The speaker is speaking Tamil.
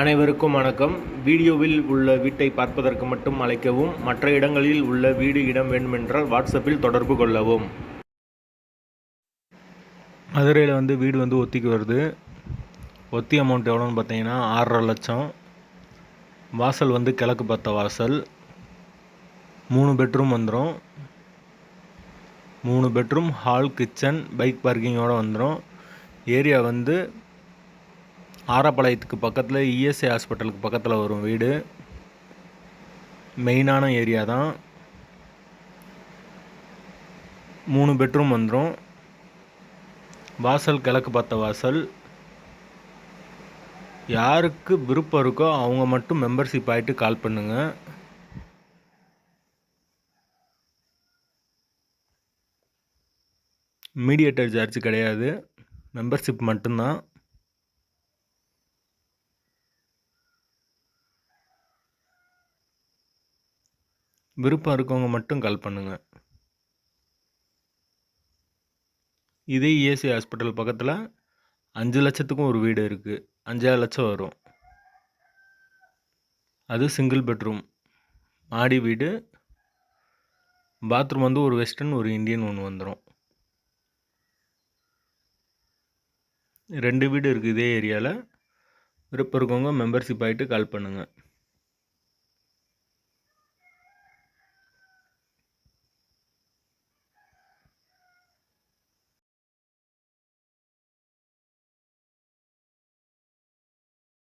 அனைவருக்கும் வணக்கம். வீடியோவில் உள்ள வீட்டை பார்ப்பதற்கு மட்டும் அழைக்கவும் மற்ற இடங்களில் உள்ள வீடு இடம் வேண்டுமென்றால் வாட்ஸ்அப்பில் தொடர்பு கொள்ளவும். மதுரையில் வந்து வீடு வந்து ஒத்திக்கு வருது. ஒத்தி அமௌண்ட் எவ்வளோன்னு பார்த்தீங்கன்னா ஆறரை லட்சம். வாசல் வந்து கிழக்கு பார்த்த வாசல். மூணு பெட்ரூம் வந்துடும் மூணு பெட்ரூம் ஹால் கிச்சன் பைக் பார்க்கிங்கோடு வந்துடும் ஏரியா வந்து ஆரப்பாளையத்துக்கு பக்கத்தில் இஎஸ்ஐ ஹாஸ்பிட்டலுக்கு பக்கத்தில் வரும் வீடு. மெயினான ஏரியா தான். மூணு பெட்ரூம் வந்துடும் வாசல் கிழக்கு பார்த்த வாசல். யாருக்கு விருப்பம் இருக்கோ அவங்க மட்டும் மெம்பர்ஷிப் ஆகிட்டு கால் பண்ணுங்கள் மீடியேட்டர் சார்ஜ் கிடையாது. மெம்பர்ஷிப் மட்டும்தான். விருப்பம் இருக்கவங்க மட்டும் கால் பண்ணுங்கள் இதே இஎஸ்சி ஹாஸ்பிட்டல் பக்கத்தில் அஞ்சு லட்சத்துக்கும் ஒரு வீடு இருக்குது அஞ்சாறு லட்சம் வரும். அது சிங்கிள் பெட்ரூம் மாடி வீடு. பாத்ரூம் வந்து ஒரு வெஸ்டர்ன் ஒரு இந்தியன் ஒன்று வந்துடும் ரெண்டு வீடு இருக்குது இதே ஏரியாவில் விருப்பம் இருக்கவங்க மெம்பர்ஷிப் ஆகிட்டு கால் பண்ணுங்கள்